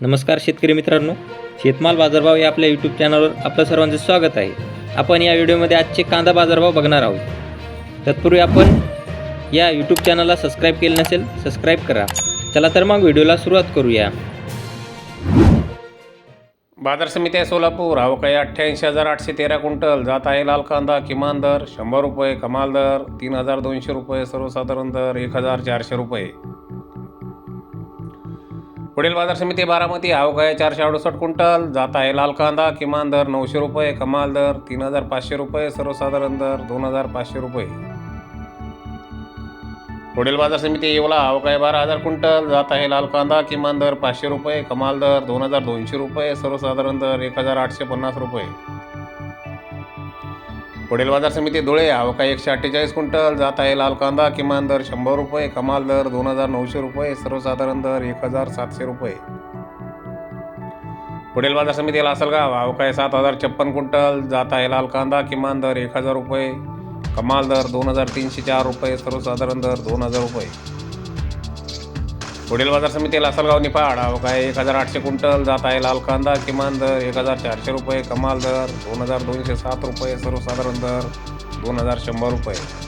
नमस्कार शेतकरी मित्रांनो. शेतमाल बाजारभाव या आपल्या यूट्यूब चॅनलवर आपलं सर्वांचं स्वागत आहे. आपण या व्हिडिओमध्ये आजचे कांदा बाजारभाव बघणार आहोत. तत्पूर्वी आपण या यूट्यूब चॅनलला सबस्क्राईब केलं नसेल सबस्क्राईब करा. चला तर मग व्हिडिओला सुरुवात करूया. बाजार समिती आहे सोलापूर. अवकाळी अठ्ठ्याऐंशी हजार आठशे तेरा क्विंटल. जात आहे लाल कांदा किमान दर शंभर रुपये कमाल दर तीन हजार दोनशे रुपये सर्वसाधारण दर एक हजार चारशे रुपये. पुढील बाजार समिती बारामती अवकाळी चारशे अडुसष्ट क्विंटल जात आहे लाल कांदा किमान दर नऊशे रुपये कमाल दर तीन हजार पाचशे रुपये सर्वसाधारण दर दोन हजार पाचशे रुपये. पुढील बाजार समिती येवला अवकाळी बारा हजार क्विंटल जात आहे लाल कांदा किमान दर पाचशे रुपये कमाल दर दोन हजार दोनशे रुपये सर्वसाधारण दर एक हजार आठशे पन्नास रुपये. पुढील बाजार समिती धुळे अवका एकशे अठ्ठेचाळीस क्विंटल जात आहे लाल कांदा किमान दर शंभर रुपये कमाल दर दोन हजार नऊशे रुपये सर्वसाधारण दर एक हजार सातशे रुपये. पुढील बाजार समिती लासलगाव आहे सात हजार छप्पन क्विंटल जात आहे लाल कांदा किमान दर एक हजार रुपये कमाल दर दोन हजार तीनशे चार रुपये सर्वसाधारण दर दोन हजार रुपये. पुढील बाजार समिती लासलगाव पाहाडाव काय एक हजार आठशे क्विंटल जात आहे लाल कांदा किमान दर एक हजार चारशे रुपये कमाल दर दोन हजार दोनशे सात रुपये सर्वसाधारण दर दोन हजार शंभर रुपये.